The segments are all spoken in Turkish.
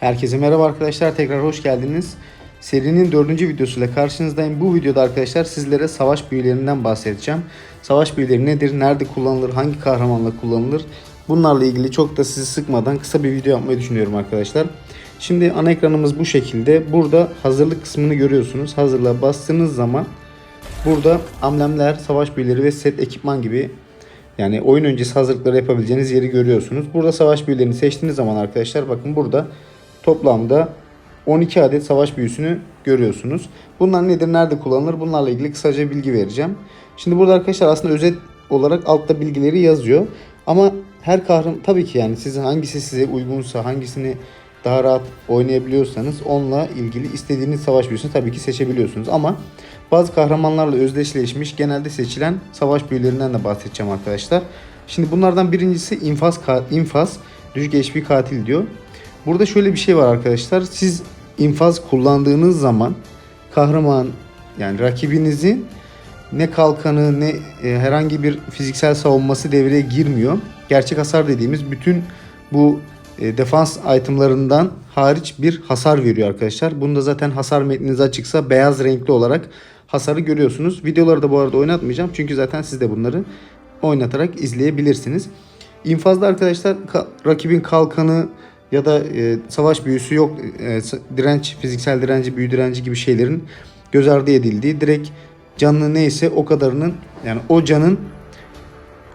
Herkese merhaba arkadaşlar tekrar hoş geldiniz. Serinin dördüncü videosuyla karşınızdayım. Bu videoda arkadaşlar sizlere savaş büyülerinden bahsedeceğim. Savaş büyüleri nedir, nerede kullanılır, hangi kahramanla kullanılır? Bunlarla ilgili çok da sizi sıkmadan kısa bir video yapmayı düşünüyorum arkadaşlar. Şimdi ana ekranımız bu şekilde. Burada hazırlık kısmını görüyorsunuz. Hazırlığa bastığınız zaman burada amblemler, savaş büyüleri ve set ekipman gibi yani oyun öncesi hazırlıkları yapabileceğiniz yeri görüyorsunuz. Burada savaş büyülerini seçtiğiniz zaman arkadaşlar bakın burada toplamda 12 adet savaş büyüsünü görüyorsunuz. Bunlar nedir, nerede kullanılır? Bunlarla ilgili kısaca bilgi vereceğim. Şimdi burada arkadaşlar aslında özet olarak altta bilgileri yazıyor. Ama her kahraman tabii ki yani sizin hangisi size uygunsa, hangisini daha rahat oynayabiliyorsanız onunla ilgili istediğiniz savaş büyüsünü tabii ki seçebiliyorsunuz. Ama bazı kahramanlarla özdeşleşmiş genelde seçilen savaş büyülerinden de bahsedeceğim arkadaşlar. Şimdi bunlardan birincisi infaz, infaz düşük HP katil diyor. Burada şöyle bir şey var arkadaşlar. Siz infaz kullandığınız zaman kahraman yani rakibinizin ne kalkanı ne e, herhangi bir fiziksel savunması devreye girmiyor. Gerçek hasar dediğimiz bütün bu e, defans itemlarından hariç bir hasar veriyor arkadaşlar. Bunda zaten hasar metniniz açıksa beyaz renkli olarak hasarı görüyorsunuz. Videoları da bu arada oynatmayacağım. Çünkü zaten siz de bunları oynatarak izleyebilirsiniz. İnfazda arkadaşlar ka- rakibin kalkanı ya da e, savaş büyüsü yok. E, direnç, fiziksel direnci, büyü direnci gibi şeylerin göz ardı edildiği direkt canlı neyse o kadarının yani o canın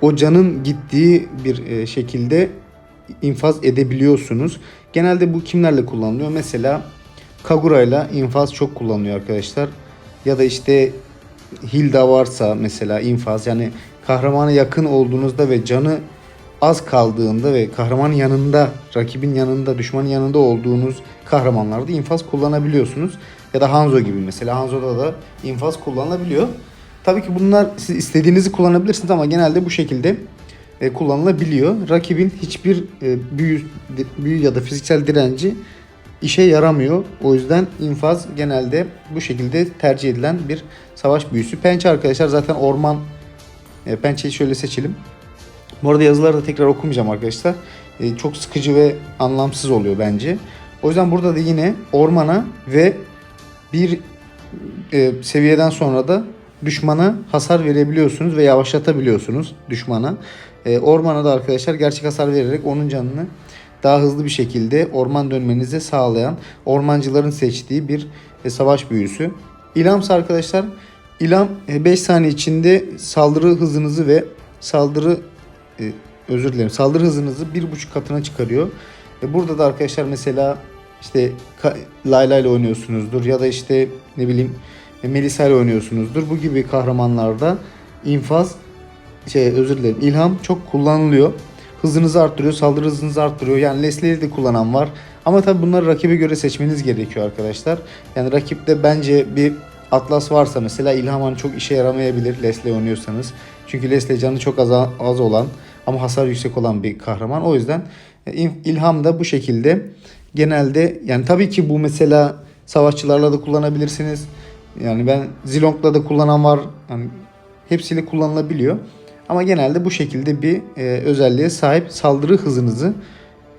o canın gittiği bir e, şekilde infaz edebiliyorsunuz. Genelde bu kimlerle kullanılıyor? Mesela Kagura ile infaz çok kullanılıyor arkadaşlar. Ya da işte Hilda varsa mesela infaz yani kahramana yakın olduğunuzda ve canı az kaldığında ve kahramanın yanında, rakibin yanında, düşmanın yanında olduğunuz kahramanlarda infaz kullanabiliyorsunuz. Ya da Hanzo gibi mesela Hanzo'da da infaz kullanılabiliyor. Tabii ki bunlar siz istediğinizi kullanabilirsiniz ama genelde bu şekilde e, kullanılabiliyor. Rakibin hiçbir e, büyü, büyü ya da fiziksel direnci işe yaramıyor. O yüzden infaz genelde bu şekilde tercih edilen bir savaş büyüsü. Pençe arkadaşlar zaten orman e, pençeyi şöyle seçelim. Bu arada yazıları da tekrar okumayacağım arkadaşlar. E, çok sıkıcı ve anlamsız oluyor bence. O yüzden burada da yine ormana ve bir e, seviyeden sonra da düşmana hasar verebiliyorsunuz ve yavaşlatabiliyorsunuz düşmana. E, ormana da arkadaşlar gerçek hasar vererek onun canını daha hızlı bir şekilde orman dönmenizi sağlayan ormancıların seçtiği bir e, savaş büyüsü. İlamsa arkadaşlar İlam 5 saniye içinde saldırı hızınızı ve saldırı e, özür dilerim saldırı hızınızı bir buçuk katına çıkarıyor. E, burada da arkadaşlar mesela işte Layla ile oynuyorsunuzdur ya da işte ne bileyim e, Melisa ile oynuyorsunuzdur. Bu gibi kahramanlarda infaz şey özür dilerim ilham çok kullanılıyor. Hızınızı arttırıyor, saldırı hızınızı arttırıyor. Yani Leslie'yi de kullanan var. Ama tabii bunları rakibe göre seçmeniz gerekiyor arkadaşlar. Yani rakipte bence bir Atlas varsa mesela İlham hani çok işe yaramayabilir Leslie oynuyorsanız. Çünkü Leslie canı çok az, az olan ama hasar yüksek olan bir kahraman. O yüzden e, İlham da bu şekilde genelde yani tabii ki bu mesela savaşçılarla da kullanabilirsiniz. Yani ben Zilong'la da kullanan var. Yani hepsiyle kullanılabiliyor. Ama genelde bu şekilde bir e, özelliğe sahip saldırı hızınızı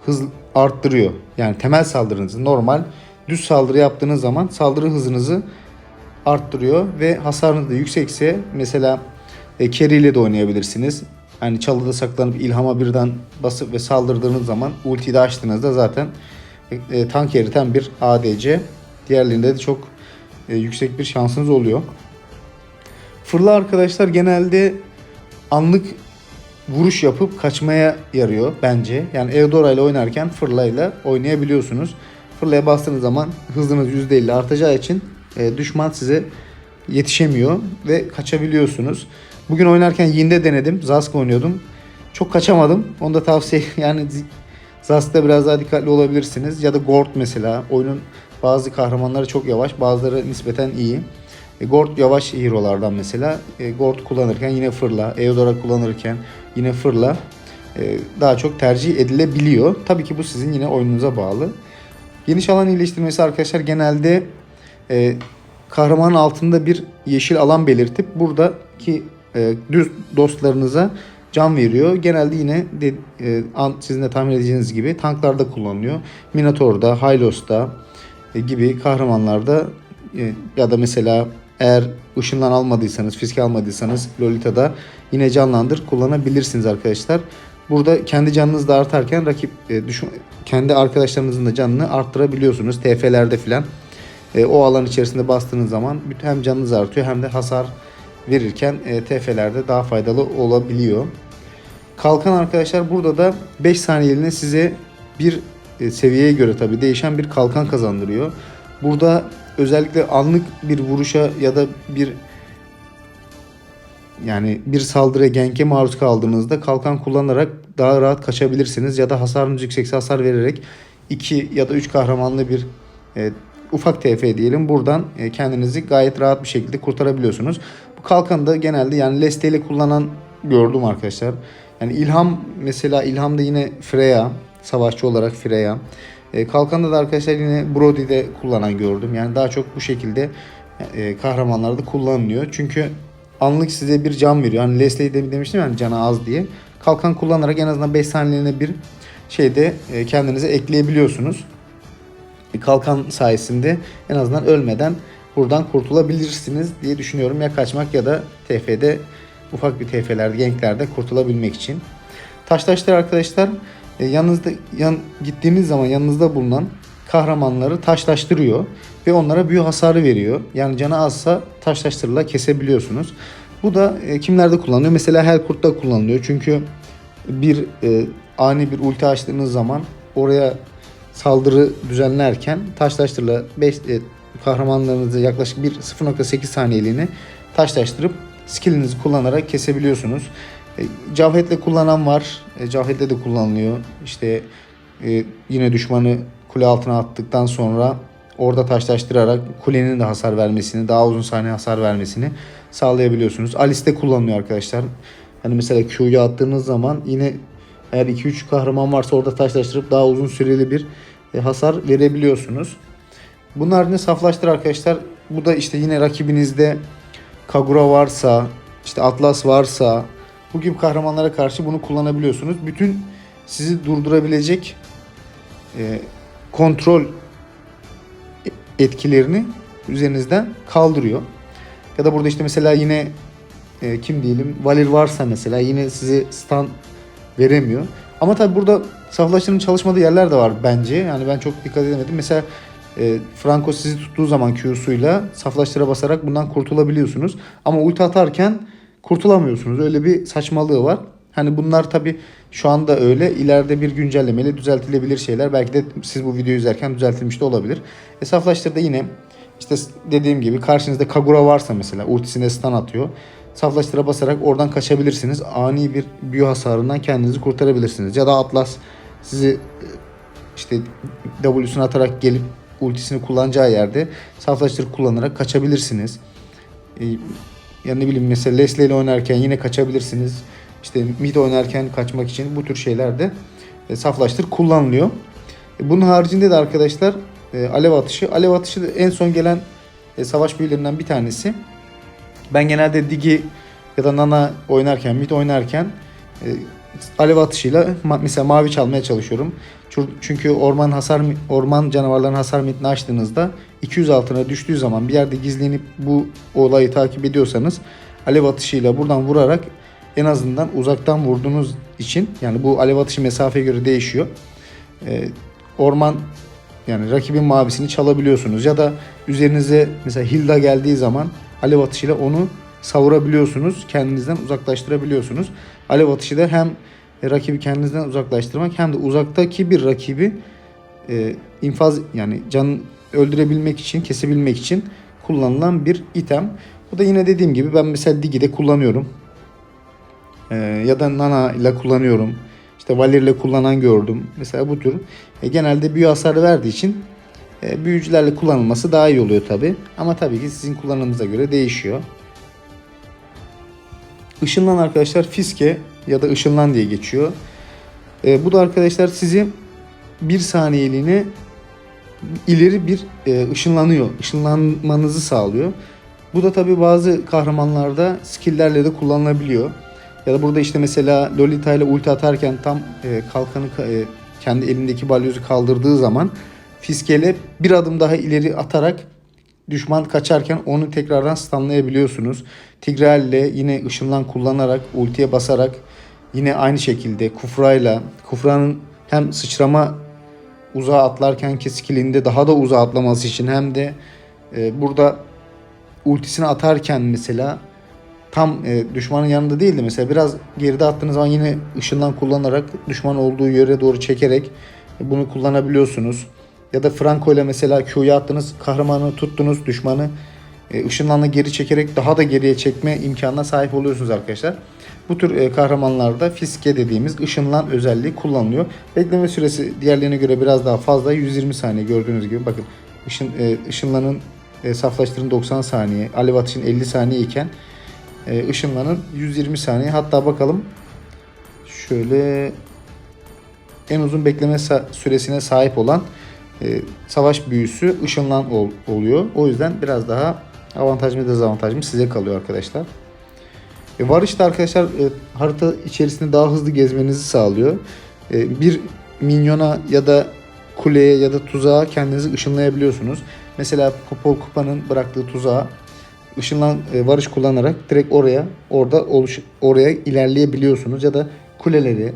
hız arttırıyor. Yani temel saldırınızı normal düz saldırı yaptığınız zaman saldırı hızınızı arttırıyor ve hasarınız da yüksekse mesela e, carry ile de oynayabilirsiniz. Yani çalıda saklanıp ilhama birden basıp ve saldırdığınız zaman ultiyi de açtığınızda zaten e, tank eriten bir ADC. Diğerlerinde de çok e, yüksek bir şansınız oluyor. Fırla arkadaşlar genelde anlık vuruş yapıp kaçmaya yarıyor bence. Yani Eudora ile oynarken fırlayla oynayabiliyorsunuz. Fırlaya bastığınız zaman hızınız %50 artacağı için e, düşman size yetişemiyor ve kaçabiliyorsunuz. Bugün oynarken Yinde denedim. Zask oynuyordum. Çok kaçamadım. Onu da tavsiye yani Zask'ta biraz daha dikkatli olabilirsiniz. Ya da Gord mesela. Oyunun bazı kahramanları çok yavaş. Bazıları nispeten iyi. E, Gord yavaş hero'lardan mesela. E, Gord kullanırken yine fırla. Eudora kullanırken yine fırla. E, daha çok tercih edilebiliyor. Tabii ki bu sizin yine oyununuza bağlı. Geniş alan iyileştirmesi arkadaşlar genelde e, kahramanın altında bir yeşil alan belirtip buradaki e, düz dostlarınıza can veriyor. Genelde yine de, e, sizin de tahmin edeceğiniz gibi tanklarda kullanılıyor. Minotaur'da, Hylos'ta e, gibi kahramanlarda e, ya da mesela eğer ışından almadıysanız, fiske almadıysanız Lolita'da yine canlandır kullanabilirsiniz arkadaşlar. Burada kendi canınız da artarken rakip e, düşün, kendi arkadaşlarınızın da canını arttırabiliyorsunuz. TF'lerde filan. E, o alan içerisinde bastığınız zaman hem canınız artıyor hem de hasar verirken e, TF'lerde daha faydalı olabiliyor. Kalkan arkadaşlar burada da 5 saniyeliğine size bir e, seviyeye göre tabi değişen bir kalkan kazandırıyor. Burada özellikle anlık bir vuruşa ya da bir yani bir saldırıya genke maruz kaldığınızda kalkan kullanarak daha rahat kaçabilirsiniz ya da hasarınız yüksekse hasar vererek 2 ya da 3 kahramanlı bir e, ufak TF diyelim buradan e, kendinizi gayet rahat bir şekilde kurtarabiliyorsunuz. Kalkanı da genelde yani Leste ile kullanan gördüm arkadaşlar. Yani İlham mesela İlham'da yine Freya savaşçı olarak Freya. E, kalkanda da arkadaşlar yine Brody'de kullanan gördüm. Yani daha çok bu şekilde e, kahramanlarda kullanılıyor. Çünkü anlık size bir can veriyor. Hani Leslie'yi de demiştim yani canı az diye. Kalkan kullanarak en azından 5 saniyeliğine bir şeyde e, kendinize ekleyebiliyorsunuz. E, Kalkan sayesinde en azından ölmeden buradan kurtulabilirsiniz diye düşünüyorum. Ya kaçmak ya da TF'de ufak bir TF'lerde, genklerde kurtulabilmek için. Taştaşlar arkadaşlar e, yanınızda yan, gittiğiniz zaman yanınızda bulunan kahramanları taşlaştırıyor ve onlara büyü hasarı veriyor. Yani canı azsa taşlaştırıla kesebiliyorsunuz. Bu da e, kimlerde kullanılıyor? Mesela Helkurt'ta kullanılıyor. Çünkü bir e, ani bir ulti açtığınız zaman oraya saldırı düzenlerken taşlaştırıla 5 kahramanlarınızı yaklaşık bir 0.8 saniyeliğine taşlaştırıp skillinizi kullanarak kesebiliyorsunuz. E, Cavhet'le kullanan var. E, Cavhet'le de kullanılıyor. İşte e, yine düşmanı kule altına attıktan sonra orada taşlaştırarak kulenin de hasar vermesini, daha uzun saniye hasar vermesini sağlayabiliyorsunuz. Alice'de kullanılıyor arkadaşlar. Hani mesela Q'yu attığınız zaman yine eğer 2-3 kahraman varsa orada taşlaştırıp daha uzun süreli bir e, hasar verebiliyorsunuz. Bunun haricinde saflaştır arkadaşlar. Bu da işte yine rakibinizde Kagura varsa, işte Atlas varsa bu gibi kahramanlara karşı bunu kullanabiliyorsunuz. Bütün sizi durdurabilecek e, kontrol etkilerini üzerinizden kaldırıyor. Ya da burada işte mesela yine e, kim diyelim Valir varsa mesela yine sizi stun veremiyor. Ama tabi burada saflaştırmanın çalışmadığı yerler de var bence. Yani ben çok dikkat edemedim. Mesela e, Franco sizi tuttuğu zaman Q'suyla saflaştıra basarak bundan kurtulabiliyorsunuz. Ama ulti atarken kurtulamıyorsunuz. Öyle bir saçmalığı var. Hani bunlar tabi şu anda öyle. İleride bir güncellemeyle düzeltilebilir şeyler. Belki de siz bu videoyu izlerken düzeltilmiş de olabilir. E, saflaştırda yine işte dediğim gibi karşınızda Kagura varsa mesela ultisine stun atıyor. Saflaştıra basarak oradan kaçabilirsiniz. Ani bir büyü hasarından kendinizi kurtarabilirsiniz. Ya da Atlas sizi e, işte W'sunu atarak gelip ultisini kullanacağı yerde saflaştırıp kullanarak kaçabilirsiniz. E, ya ne bileyim mesela Leslie ile oynarken yine kaçabilirsiniz. İşte mid oynarken kaçmak için bu tür şeyler de e, saflaştır kullanılıyor. E, bunun haricinde de arkadaşlar e, alev atışı. Alev atışı da en son gelen e, savaş büyülerinden bir tanesi. Ben genelde Digi ya da Nana oynarken, mid oynarken e, alev atışıyla ma- mesela mavi çalmaya çalışıyorum. Çünkü orman hasar orman canavarların hasar metni açtığınızda 200 altına düştüğü zaman bir yerde gizlenip bu olayı takip ediyorsanız alev atışıyla buradan vurarak en azından uzaktan vurduğunuz için yani bu alev atışı mesafeye göre değişiyor. E, orman yani rakibin mavisini çalabiliyorsunuz ya da üzerinize mesela Hilda geldiği zaman alev atışıyla onu savurabiliyorsunuz. Kendinizden uzaklaştırabiliyorsunuz. Alev atışı da hem e, rakibi kendinizden uzaklaştırmak hem de uzaktaki bir rakibi e, infaz yani can öldürebilmek için, kesebilmek için kullanılan bir item. Bu da yine dediğim gibi ben mesela Digi'de kullanıyorum. E, ya da Nana ile kullanıyorum. İşte Valir ile kullanan gördüm. Mesela bu tür e, genelde büyü hasarı verdiği için e, büyücülerle kullanılması daha iyi oluyor tabi. Ama tabii ki sizin kullanımınıza göre değişiyor. Işınlan arkadaşlar fiske ya da ışınlan diye geçiyor. E, bu da arkadaşlar sizi bir saniyeliğine ileri bir e, ışınlanıyor. Işınlanmanızı sağlıyor. Bu da tabi bazı kahramanlarda skill'lerle de kullanılabiliyor. Ya da burada işte mesela Lolita ile ulti atarken tam e, kalkanı ka- e, kendi elindeki balyozu kaldırdığı zaman Fiskel'e bir adım daha ileri atarak düşman kaçarken onu tekrardan stunlayabiliyorsunuz. Tigreal ile yine ışınlan kullanarak ultiye basarak yine aynı şekilde Kufra'yla Kufra'nın hem sıçrama uzağa atlarken ki skillinde daha da uzağa atlaması için hem de e, burada ultisini atarken mesela tam e, düşmanın yanında değildi mesela biraz geride attığınız zaman yine ışından kullanarak düşman olduğu yere doğru çekerek e, bunu kullanabiliyorsunuz. Ya da Franco ile mesela Q'ya attınız kahramanı tuttunuz düşmanı e, ışınlanla geri çekerek daha da geriye çekme imkanına sahip oluyorsunuz arkadaşlar. Bu tür e, kahramanlarda fiske dediğimiz ışınlan özelliği kullanılıyor. Bekleme süresi diğerlerine göre biraz daha fazla 120 saniye gördüğünüz gibi bakın ışın, e, ışınlanın e, saflaştırın 90 saniye alev atışın 50 saniye iken ışınlanın 120 saniye hatta bakalım şöyle en uzun bekleme süresine sahip olan savaş büyüsü ışınlan ol- oluyor. O yüzden biraz daha avantaj mı dezavantaj mı size kalıyor arkadaşlar. E, Varış da arkadaşlar e, harita içerisinde daha hızlı gezmenizi sağlıyor. E, bir minyona ya da kuleye ya da tuzağa kendinizi ışınlayabiliyorsunuz. Mesela Popol Kupa'nın bıraktığı tuzağa ışınlan e, varış kullanarak direkt oraya orada oluş oraya ilerleyebiliyorsunuz ya da kuleleri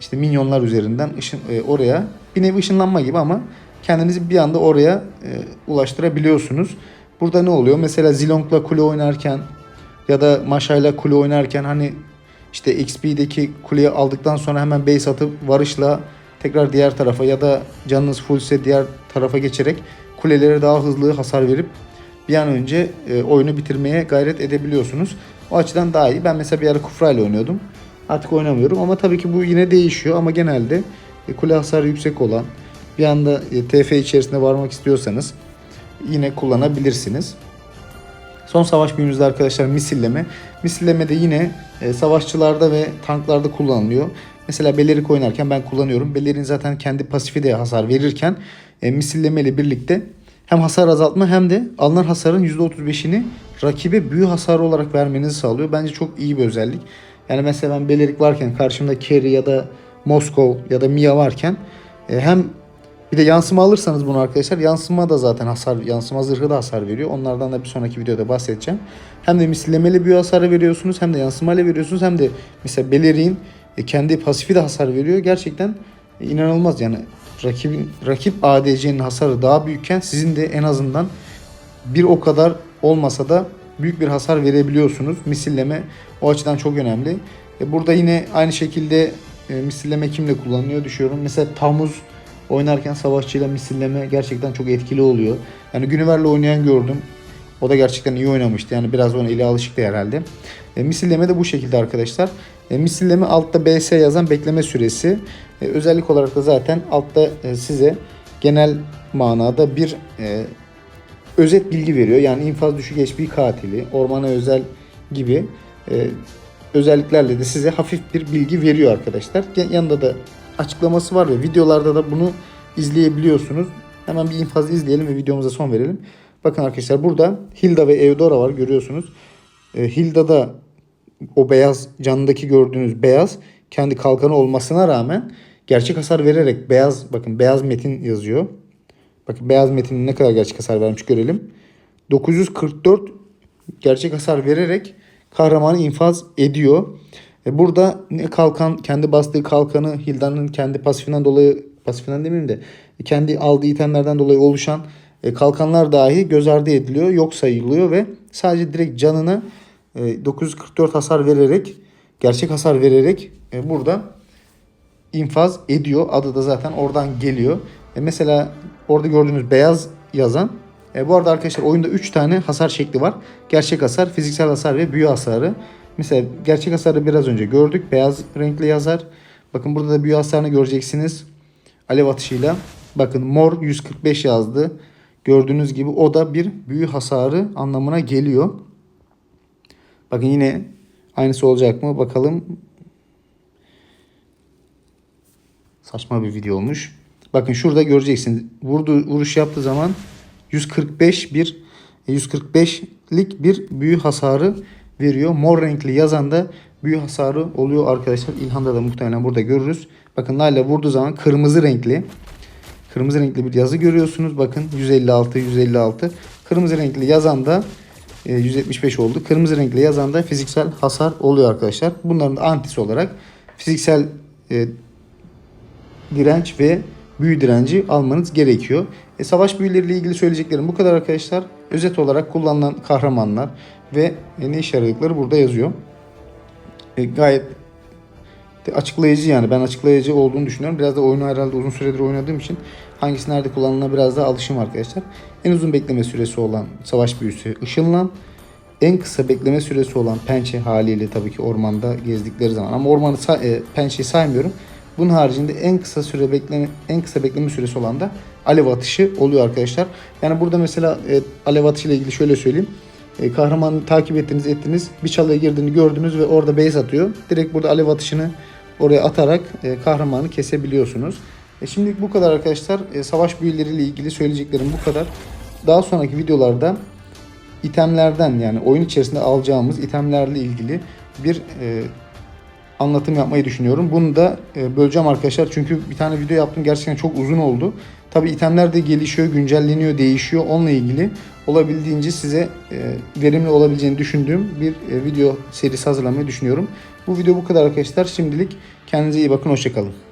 işte minyonlar üzerinden ışın e, oraya bir nevi ışınlanma gibi ama kendinizi bir anda oraya e, ulaştırabiliyorsunuz. Burada ne oluyor? Mesela Zilong'la kule oynarken ya da Maşa'yla kule oynarken hani işte XP'deki kuleyi aldıktan sonra hemen base atıp varışla tekrar diğer tarafa ya da canınız fullse diğer tarafa geçerek kulelere daha hızlı hasar verip bir an önce e, oyunu bitirmeye gayret edebiliyorsunuz. O açıdan daha iyi. Ben mesela bir ara Kufra ile oynuyordum. Artık oynamıyorum ama tabii ki bu yine değişiyor ama genelde e, kule hasarı yüksek olan bir anda e, TF içerisinde varmak istiyorsanız yine kullanabilirsiniz. Son savaş büyümüzde arkadaşlar misilleme. Misilleme de yine e, savaşçılarda ve tanklarda kullanılıyor. Mesela Belerik oynarken ben kullanıyorum. Belerik'in zaten kendi pasifi de hasar verirken e, misilleme ile birlikte hem hasar azaltma hem de alınan hasarın %35'ini rakibe büyü hasarı olarak vermenizi sağlıyor. Bence çok iyi bir özellik. Yani mesela ben Belerik varken karşımda Kerry ya da Moskov ya da Mia varken e, hem bir de yansıma alırsanız bunu arkadaşlar yansıma da zaten hasar yansıma zırhı da hasar veriyor. Onlardan da bir sonraki videoda bahsedeceğim. Hem de misillemeli büyü hasarı veriyorsunuz hem de yansımayla veriyorsunuz hem de mesela Beleri'nin e, kendi pasifi de hasar veriyor. Gerçekten e, inanılmaz yani rakibin rakip ADC'nin hasarı daha büyükken sizin de en azından bir o kadar olmasa da büyük bir hasar verebiliyorsunuz. Misilleme o açıdan çok önemli. E, burada yine aynı şekilde misilleme kimle kullanılıyor düşüyorum. Mesela Tamuz oynarken savaşçıyla misilleme gerçekten çok etkili oluyor. Yani Güniver'le oynayan gördüm. O da gerçekten iyi oynamıştı. Yani biraz ona ile alışıktı herhalde. E, misilleme de bu şekilde arkadaşlar. E, misilleme altta BS yazan bekleme süresi. E, özellik olarak da zaten altta e, size genel manada bir e, özet bilgi veriyor. Yani infaz düşük HP katili, ormana özel gibi e, özelliklerle de size hafif bir bilgi veriyor arkadaşlar. Yan- Yanında da açıklaması var ve videolarda da bunu izleyebiliyorsunuz. Hemen bir infaz izleyelim ve videomuza son verelim. Bakın arkadaşlar burada Hilda ve Eudora var görüyorsunuz. E, Hilda'da o beyaz canındaki gördüğünüz beyaz kendi kalkanı olmasına rağmen gerçek hasar vererek beyaz bakın beyaz metin yazıyor. Bakın beyaz metinin ne kadar gerçek hasar vermiş görelim. 944 gerçek hasar vererek kahramanı infaz ediyor. E burada kalkan kendi bastığı kalkanı Hilda'nın kendi pasifinden dolayı pasifinden demeyeyim de kendi aldığı itemlerden dolayı oluşan e, kalkanlar dahi göz ardı ediliyor, yok sayılıyor ve sadece direkt canına e, 944 hasar vererek gerçek hasar vererek e, burada infaz ediyor. Adı da zaten oradan geliyor. E mesela orada gördüğünüz beyaz yazan e bu arada arkadaşlar oyunda 3 tane hasar şekli var. Gerçek hasar, fiziksel hasar ve büyü hasarı. Mesela gerçek hasarı biraz önce gördük. Beyaz renkli yazar. Bakın burada da büyü hasarını göreceksiniz. Alev atışıyla. Bakın mor 145 yazdı. Gördüğünüz gibi o da bir büyü hasarı anlamına geliyor. Bakın yine aynısı olacak mı? Bakalım. Saçma bir video olmuş. Bakın şurada göreceksiniz. Vurdu, vuruş yaptığı zaman 145 bir 145'lik bir büyü hasarı veriyor. Mor renkli yazan da büyü hasarı oluyor arkadaşlar. İlhan'da da muhtemelen burada görürüz. Bakın Layla vurduğu zaman kırmızı renkli kırmızı renkli bir yazı görüyorsunuz. Bakın 156 156. Kırmızı renkli yazan da e, 175 oldu. Kırmızı renkli yazan da fiziksel hasar oluyor arkadaşlar. Bunların da antisi olarak fiziksel e, direnç ve büyü direnci almanız gerekiyor. E, savaş büyüleriyle ilgili söyleyeceklerim bu kadar arkadaşlar. Özet olarak kullanılan kahramanlar ve ne işe yaradıkları burada yazıyor. E, gayet de açıklayıcı yani ben açıklayıcı olduğunu düşünüyorum. Biraz da oyunu herhalde uzun süredir oynadığım için hangisi nerede kullanıldığına biraz daha alışım arkadaşlar. En uzun bekleme süresi olan savaş büyüsü ışınlan. En kısa bekleme süresi olan pençe haliyle tabii ki ormanda gezdikleri zaman ama ormanı e, pençeyi saymıyorum. Bunun haricinde en kısa süre bekleme en kısa bekleme süresi olan da alev atışı oluyor arkadaşlar. Yani burada mesela e, alev atışı ile ilgili şöyle söyleyeyim. E, kahramanı takip ettiniz ettiniz bir çalıya girdiğini gördünüz ve orada base atıyor. Direkt burada alev atışını oraya atarak e, kahramanı kesebiliyorsunuz. E, şimdilik bu kadar arkadaşlar. E, savaş büyüleriyle ilgili söyleyeceklerim bu kadar. Daha sonraki videolarda itemlerden yani oyun içerisinde alacağımız itemlerle ilgili bir e, anlatım yapmayı düşünüyorum. Bunu da e, böleceğim arkadaşlar. Çünkü bir tane video yaptım gerçekten çok uzun oldu. Tabi itemler de gelişiyor, güncelleniyor, değişiyor. Onunla ilgili olabildiğince size e, verimli olabileceğini düşündüğüm bir e, video serisi hazırlamayı düşünüyorum. Bu video bu kadar arkadaşlar. Şimdilik kendinize iyi bakın. Hoşçakalın.